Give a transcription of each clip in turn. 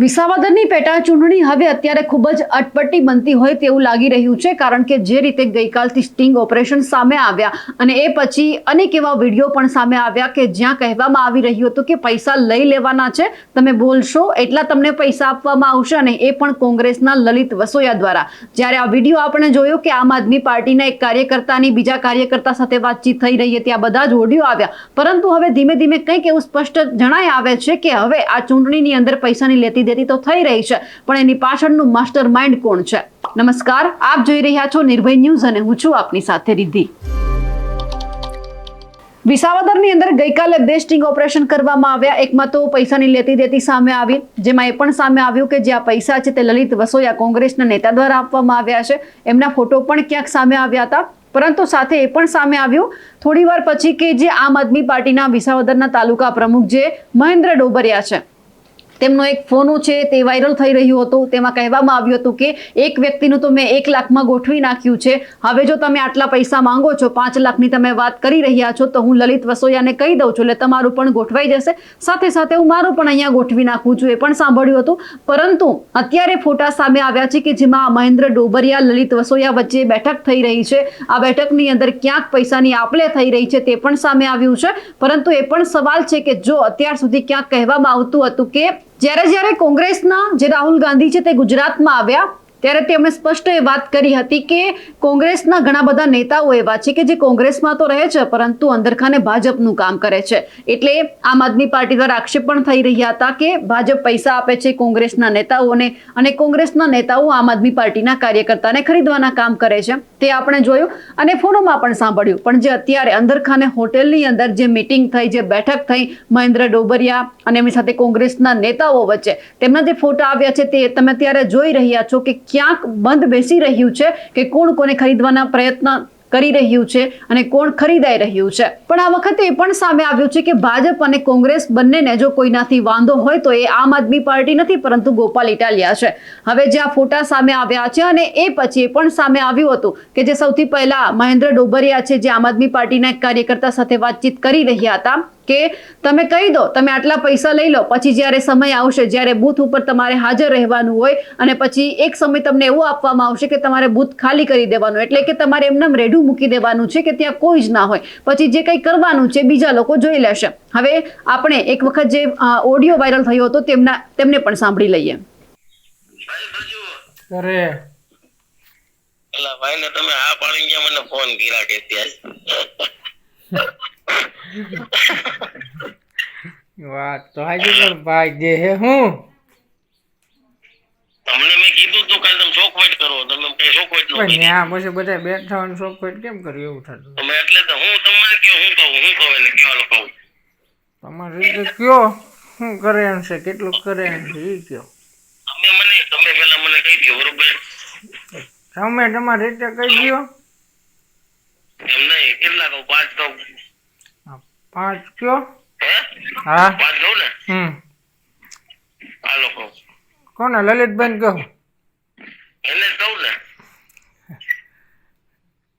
વિસાવદરની પેટા ચૂંટણી હવે અત્યારે ખૂબ જ અટપટી બનતી હોય તેવું લાગી રહ્યું છે, કારણ કે જે રીતે ગઈકાલથી સ્ટિંગ ઓપરેશન સામે આવ્યા અને એ પછી અનેક એવા વીડિયો પણ સામે આવ્યા કે જ્યાં કહેવામાં આવી રહ્યું હતું કે પૈસા લઈ લેવાના છે, તમે બોલશો એટલા તમને પૈસા આપવામાં આવશે અને એ પણ કોંગ્રેસના લલિત વસોયા દ્વારા. જ્યારે આ વીડિયો આપણે જોયો કે આમ આદમી પાર્ટીના એક કાર્યકર્તાની બીજા કાર્યકર્તા સાથે વાતચીત થઈ રહી હતી, આ બધા જ ઓડિયો આવ્યા. પરંતુ હવે ધીમે ધીમે કંઈક એવું સ્પષ્ટ જણાય આવે છે કે હવે આ ચૂંટણીની અંદર પૈસાની લેતી દેતી તો થઈ રહી છે, પણ એની પાછળનું માસ્ટર માઇન્ડ કોણ છે? નમસ્કાર, આપ જોઈ રહ્યા છો નિર્ભય ન્યૂઝ અને હું છું આપની સાથે રિદ્ધિ. વિસાવદરની અંદર ગઈકાલે બે સ્ટિંગ ઓપરેશન કરવામાં આવ્યા. એકમાં તો પૈસાની લેતી દેતી સામે આવી, જેમાં એ પણ સામે આવ્યું કે જે આ પૈસા છે તે લલિત વસોયા કોંગ્રેસના નેતા દ્વારા આપવામાં આવ્યા છે. એમના ફોટો પણ ક્યાંક સામે આવ્યા હતા, પરંતુ સાથે એ પણ સામે આવ્યું. થોડી વાર પછી કે જે આમ આદમી પાર્ટીના વિસાવદરના તાલુકા પ્રમુખ જે મહેન્દ્ર ડોબરિયા છે તેમનો એક ફોનું છે, તે વાયરલ થઈ રહ્યું હતું. તેમાં કહેવામાં આવ્યું હતું કે એક વ્યક્તિનું તો મેં એક લાખમાં ગોઠવી નાખ્યું છે. હવે જો તમે આટલા પૈસા માંગો છો, પાંચ લાખની તમે વાત કરી રહ્યા છો, તો હું લલિત વસોયાને કહી દઉં છું, એટલે તમારું પણ ગોઠવાઈ જશે. સાથે સાથે હું મારું પણ અહીંયા ગોઠવી નાખું છું, એ પણ સાંભળ્યું હતું. પરંતુ અત્યારે ફોટા સામે આવ્યા છે કે જેમાં મહેન્દ્ર ડોબરિયા, લલિત વસોયા વચ્ચે બેઠક થઈ રહી છે. આ બેઠકની અંદર ક્યાંક પૈસાની આપલે થઈ રહી છે, તે પણ સામે આવ્યું છે. પરંતુ એ પણ સવાલ છે કે જો અત્યાર સુધી ક્યાંક કહેવામાં આવતું હતું કે જ્યારે જ્યારે કોંગ્રેસના જે રાહુલ ગાંધી છે તે ગુજરાતમાં આવ્યા ત્યારે તેમણે સ્પષ્ટ એ વાત કરી હતી કે કોંગ્રેસના ઘણા બધા નેતાઓ એવા છે કે જે કોંગ્રેસમાં તો રહે છે, પરંતુ અંદરખાને ભાજપનું કામ કરે છે. એટલે આમ આદમી પાર્ટી દ્વારા આક્ષેપ પણ થઈ રહ્યા હતા કે ભાજપ પૈસા આપે છે કોંગ્રેસના નેતાઓને અને કોંગ્રેસના નેતાઓ આમ આદમી પાર્ટીના કાર્યકર્તાને ખરીદવાના કામ કરે છે. તે આપણે જોયું અને ફોનોમાં પણ સાંભળ્યું. પણ જે અત્યારે અંદરખાને હોટેલની અંદર જે મીટિંગ થઈ, જે બેઠક થઈ મહેન્દ્ર ડોબરિયા અને એમની સાથે કોંગ્રેસના નેતાઓ વચ્ચે, તેમના જે ફોટા આવ્યા છે તે તમે અત્યારે જોઈ રહ્યા છો કે ક્યાંક બંધ બેસી રહ્યું છે કે કોણ કોને ખરીદવાના પ્રયત્ન કરી રહ્યું છે અને કોણ ખરીદાઈ રહ્યું છે. પણ આ વખતે એ પણ સામે આવ્યું છે કે ભાજપ અને કોંગ્રેસ બંનેને જો કોઈનાથી વાંધો હોય તો એ આમ આદમી પાર્ટી નથી, પરંતુ ગોપાલ ઇટાલિયા છે. હવે જે આ ફોટા સામે આવ્યા છે અને એ પછી એ પણ સામે આવ્યું હતું કે જે સૌથી પહેલા મહેન્દ્ર ડોબરિયા છે જે આમ આદમી પાર્ટીના કાર્યકર્તા સાથે વાતચીત કરી રહ્યા હતા. કે તમે કહી દો તમે આટલા પૈસા લઈ લો પછી જ્યારે સમય આવશે જ્યારે બૂથ ઉપર તમારે હાજર રહેવાનું હોય અને પછી એક સમય તમને એવું આપવામાં આવશે કે તમારે બૂથ ખાલી કરી દેવાનું એટલે કે તમારે એમને રેઢું મૂકી દેવાનું છે કે ત્યાં કોઈ જ ના હોય. પછી જે કંઈ કરવાનું છે બીજા લોકો જોઈ લેશે. હવે આપણે એક વખત જે ઓડિયો વાયરલ થયો હતો તેમના તેમને પણ સાંભળી લઈએ. અરે. અલા ભાઈ ને તમે આ પાડી ગયા મને ફોન કર્યા કે ત્યાં. વાત તો હાજી પણ ભાઈ જે હે હું? તમને મેં કીધું તું કાલે તમે ચોખવટ કરો તમે કઈ ચોખવટ નો કરી ત્યાં પછી બધા બેઠા હોય સોફ્ટવેર કેમ કર્યું? એવું થતું તમે એટલે તો હું તમને કે હું કહું હું કહું એટલે કયો કહું. તમારે રીતે કયો? શું કરે એમ છે? કેટલું કરે એમ છે? એ કયો. તમે મને તમે પેલા મને કહી દો બરોબર? તમે તમારી રીતે કહી દો એમ નહીં કેટલા કહું? પાંચ કહું. પાંચ કયો? હે? હા. વાત કહું ને? હમ. હાલો કહું. કોણ લલિતબેન કહો? એને કહું ને.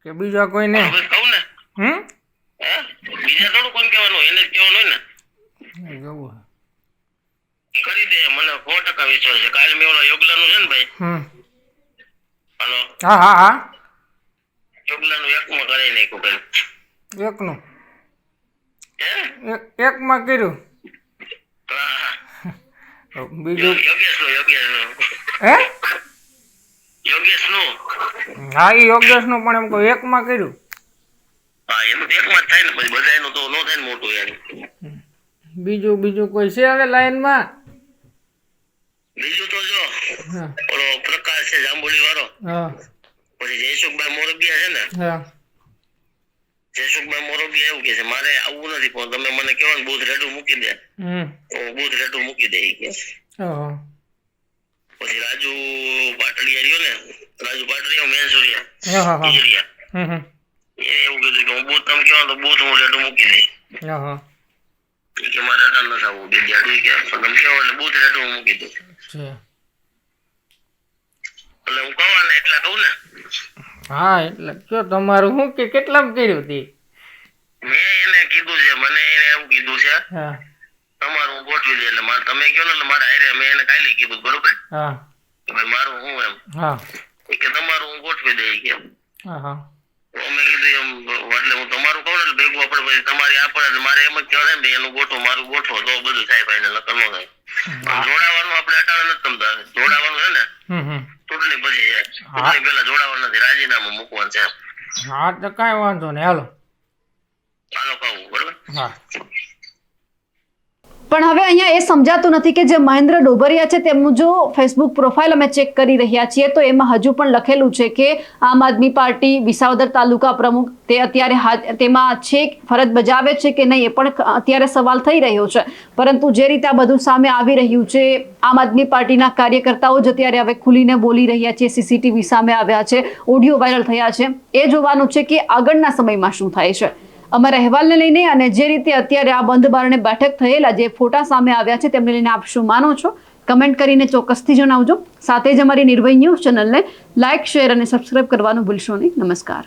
કે બીજા કોઈ ને કહું ને. હમ? બીજા થોડું કોણ કહેવાનું? એને કહેવાનું હોય ને. જવું. કરી દે મને સો ટકા વિશ્વાસ છે. કાલે મેં ઓલા યોગલાનું છે ને ભાઈ? હાલો. હા હા હા. યોગલાનું એકમાં કરાવી નાખ્યું ભાઈ. એકનું. એકમાં કર્યું. બીજું? યોગેશનું યોગેશ હે? યોગેશનું હા એ યોગેશનું પણ એમ કહું એકમાં કર્યું. ને ન ને બીજું બીજું કોઈ છે હવે લાઈનમાં? બીજું તો જો ઓલો પ્રકાશ છે જાંબુલી વાળો. હા. પછી જયસુખભાઈ મોરબિયા છે ને હા. જયસુખભાઈ મોરબિયા એવું કે છે મારે આવવું નથી પણ તમે મને કહો ને બુધ રેડું મૂકી દે. તો બુધ રેડું મૂકી દે કે પછી રાજુ પાટડિયા રહ્યો ને રાજુ પાટડિયા મેનસુરિયા એ એવું કીધું કે હું બુધ તમે કહો તો બુધ હું રેડું મૂકી દઈશ. હા હા ઈ કે મારે અડાન નથી આવવું કે તમે કહો એટલે બુધ રેડું મૂકી દઉં. એટલે હું કહું ને એટલા કહું ને. હા એટલે જો તમારું શું કે કેટલામ કર્યું તી? મેં એને કીધું છે મને એને એવું કીધું છે હા. તમારું હું ગોઠવી દે એટલે મારે તમે કહો ને એટલે મારે હારે મેં એને કાલે કીધું બરોબર? હા. ભાઈ મારું હું એમ. હા. કે તમારું હું ગોઠવી દે કે હા હા. અમે કીધું એમ એટલે હું તમારું કહું ને ભેગું આપણે પછી તમારી આપણે મારે એમ જ કહેવાય ને એનું ગોઠવો મારું ગોઠવો તો બધું થાય ભાઈ નકર ન થાય. જોડાવાનું આપણે અટાણે નથી તમતા જોડાવાનું છે ને હમ હમ ચૂંટણી છે ચૂંટણી પહેલા નથી. રાજીનામું મૂકવાનું છે હા તો કાંઈ વાંધો નહીં. હાલો. ચાલો કહું બરોબર? હા. પણ હવે અહીંયા એ સમજાતું નથી કે જે મહેન્દ્ર ડોબરિયા છે તેમનું જો ફેસબુક પ્રોફાઇલ અમે ચેક કરી રહ્યા છીએ, તો એમાં હજુ પણ લખેલું છે કે આમ આદમી પાર્ટી વિસાવદર તાલુકા પ્રમુખ તે અત્યારે તેમાં છે ફરજ બજાવે છે કે નહીં એ પણ અત્યારે સવાલ થઈ રહ્યો છે. પરંતુ જે રીતે આ બધું સામે આવી રહ્યું છે, આમ આદમી પાર્ટીના કાર્યકર્તાઓ જ અત્યારે હવે ખુલીને બોલી રહ્યા છે સીસીટીવી સામે આવ્યા છે ઓડિયો વાયરલ થયા છે, એ જોવાનું છે કે આગળના સમયમાં શું થાય છે. અમારા અહેવાલને લઈને અને જે રીતે અત્યારે આ બંધ બારણે બેઠક થયેલા જે ફોટા સામે આવ્યા છે, તેમને લઈને આપ શું માનો છો? કમેન્ટ કરીને ચોક્કસથી જણાવજો. સાથે જ અમારી નિર્ભય ન્યૂઝ ચેનલને લાઇક શેર અને સબસ્ક્રાઇબ કરવાનું ભૂલશો નહીં. નમસ્કાર.